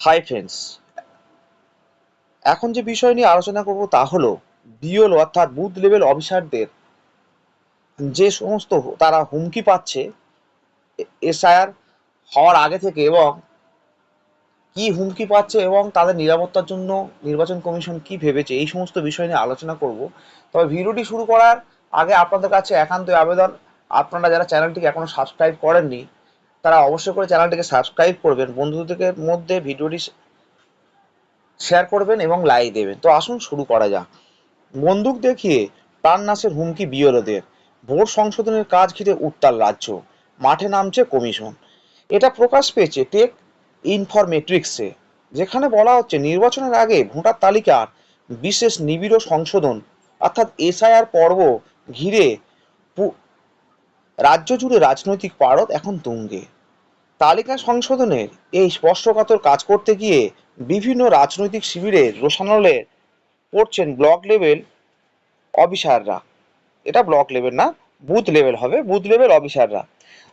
Hi friends এখন যে বিষয় নিয়ে আলোচনা করব তা হলো বিওল অর্থাৎ বুথ লেভেল অফিসারদের যে সমস্ত তারা হুমকি পাচ্ছে এসআইআর হওয়ার আগে থেকে এবং কি হুমকি পাচ্ছে এবং তাদের নিরাপত্তার জন্য নির্বাচন কমিশন কি ভেবেছে, এই সমস্ত বিষয় নিয়ে আলোচনা করব। তবে ভিডিওটি শুরু করার আগে আপনাদের কাছে একান্তই আবেদন। আপনারা যারা চ্যানেলটিকে এখনও সাবস্ক্রাইব করেননি তারা অবশ্যই করে চ্যানেলটিকে সাবস্ক্রাইব করবেন, বন্ধুদের মধ্যে ভিডিওটি শেয়ার করবেন এবং লাইক দেবেন। তো আসুন শুরু করা যাক। বন্দুক দেখিয়ে প্রাণ প্রাণনাশের হুমকি বিওরোদের ভোট সংশোধনের কাজ ঘিরে উত্তাল রাজ্য। মাঠে নামছে কমিশন। এটা প্রকাশ পেয়েছে টেক ইনফরমেট্রিক্সে যেখানে বলা হচ্ছে নির্বাচনের আগে ভোটার তালিকার বিশেষ নিবিড় সংশোধন, অর্থাৎ এসআইআর পর্ব ঘিরে রাজ্য জুড়ে রাজনৈতিক পারদ এখন তুঙ্গে। তালিকা সংশোধনের এই স্পর্শকাতর কাজ করতে গিয়ে বিভিন্ন রাজনৈতিক শিবিরের রোশানলে পড়ছেন ব্লক লেভেল অফিসাররা। এটা ব্লক লেভেল না, বুথ লেভেল হবে, বুথ লেভেল অফিসাররা।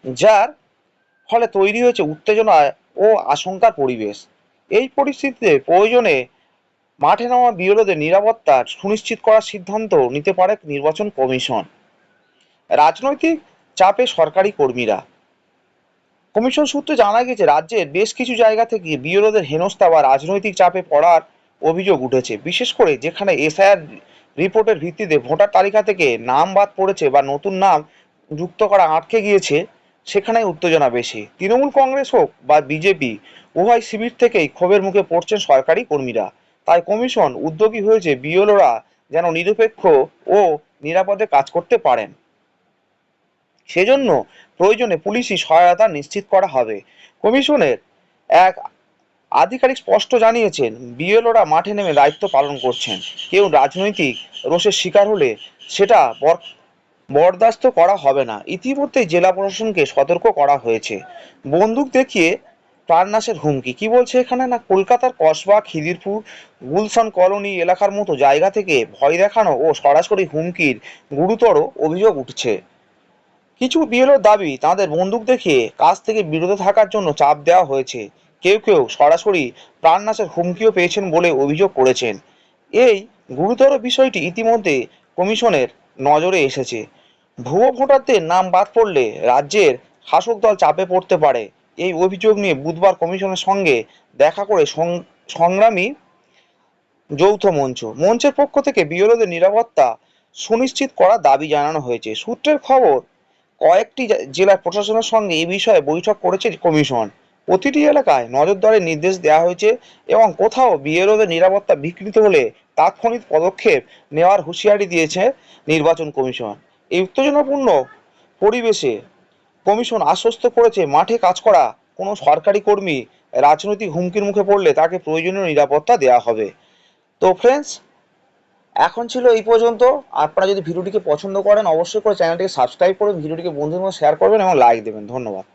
যার ফলে তৈরি হয়েছে উত্তেজনা ও আশঙ্কার পরিবেশ। এই পরিস্থিতিতে প্রয়োজনে মাঠে নামা বিরোধীদের নিরাপত্তা সুনিশ্চিত করার সিদ্ধান্ত নিতে পারে নির্বাচন কমিশন। রাজনৈতিক চাপে সরকারি কর্মীরা। কমিশন সূত্রে জানা গেছে রাজ্যের বেশ কিছু জায়গা থেকে বিরোধীদের হেনস্থা বা রাজনৈতিক চাপে পড়ার অভিযোগ উঠেছে। বিশেষ করে যেখানে এসআইআর রিপোর্টের ভিত্তিতে ভোটার তালিকা থেকে নাম বাদ পড়েছে বা নতুন নাম যুক্ত করা আটকে গিয়েছে সেখানে উত্তেজনা বেশি। তৃণমূল কংগ্রেস হোক বা বিজেপি, উভয় শিবির থেকেই ক্ষোভের মুখে পড়ছেন সরকারি কর্মীরা। তাই কমিশন উদ্যোগী হয়েছে বিএলওরা যেন নিরপেক্ষ ও নিরাপদে কাজ করতে পারেন। সেজন্য প্রয়োজনে পুলিশি সহায়তা নিশ্চিত করা হবে। কমিশনের এক আধিকারিক স্পষ্ট জানিয়েছেন, বিএলওরা মাঠে নেমে দায়িত্ব পালন করছেন। কেউ রাজনৈতিক রোষের শিকার হলে সেটা বর- বরদাস্ত করা হবে না। ইতিমধ্যেই জেলা প্রশাসনকে সতর্ক করা হয়েছে। বন্দুক দেখিয়ে প্রাণনাশের হুমকি। কি বলছে এখানে? না কলকাতার কসবা, খিদিরপুর, গুলশান কলোনি এলাকার মতো জায়গা থেকে ভয় দেখানো ও সরাসরি হুমকির গুরুতর অভিযোগ উঠছে। কিছু বিএলওর দাবি তাদের বন্দুক দেখিয়ে কাজ থেকে বিরত থাকার জন্য চাপ দেওয়া হয়েছে। কেউ কেউ সরাসরি প্রাণনাশের হুমকিও পেয়েছেন বলে অভিযোগ করেছেন। এই গুরুতর বিষয়টি ইতিমধ্যে কমিশনের নজরে এসেছে। ভুয়ো ভোটারদের নাম বাদ পড়লে রাজ্যের শাসক দল চাপে পড়তে পারে। এই অভিযোগ নিয়ে বুধবার কমিশনের সঙ্গে দেখা করে সংগ্রামী যৌথ মঞ্চ, মঞ্চের পক্ষ থেকে বিরোধীদের নিরাপত্তা সুনিশ্চিত করার দাবি জানানো হয়েছে। সূত্রের খবর কয়েকটি জেলার প্রশাসনের সঙ্গে এই বিষয়ে বৈঠক করেছে কমিশন। প্রতিটি এলাকায় নজরদারির নির্দেশ দেওয়া হয়েছে এবং কোথাও বিএলওদের নিরাপত্তা বিকৃত হলে তাৎক্ষণিক পদক্ষেপ নেওয়ার হুঁশিয়ারি দিয়েছে নির্বাচন কমিশন। এই উত্তেজনাপূর্ণ পরিবেশে কমিশন আশ্বস্ত করেছে মাঠে কাজ করা কোনো সরকারি কর্মী রাজনৈতিক হুমকির মুখে পড়লে তাকে প্রয়োজনীয় নিরাপত্তা দেওয়া হবে। তো ফ্রেন্ডস এখন ছিল এই পর্যন্ত। আপনারা যদি ভিডিওটিকে পছন্দ করেন, অবশ্যই করে চ্যানেলটিকে সাবস্ক্রাইব করুন ভিডিওটিকে বন্ধুর মধ্যে শেয়ার করবেন এবং লাইক দেবেন। ধন্যবাদ।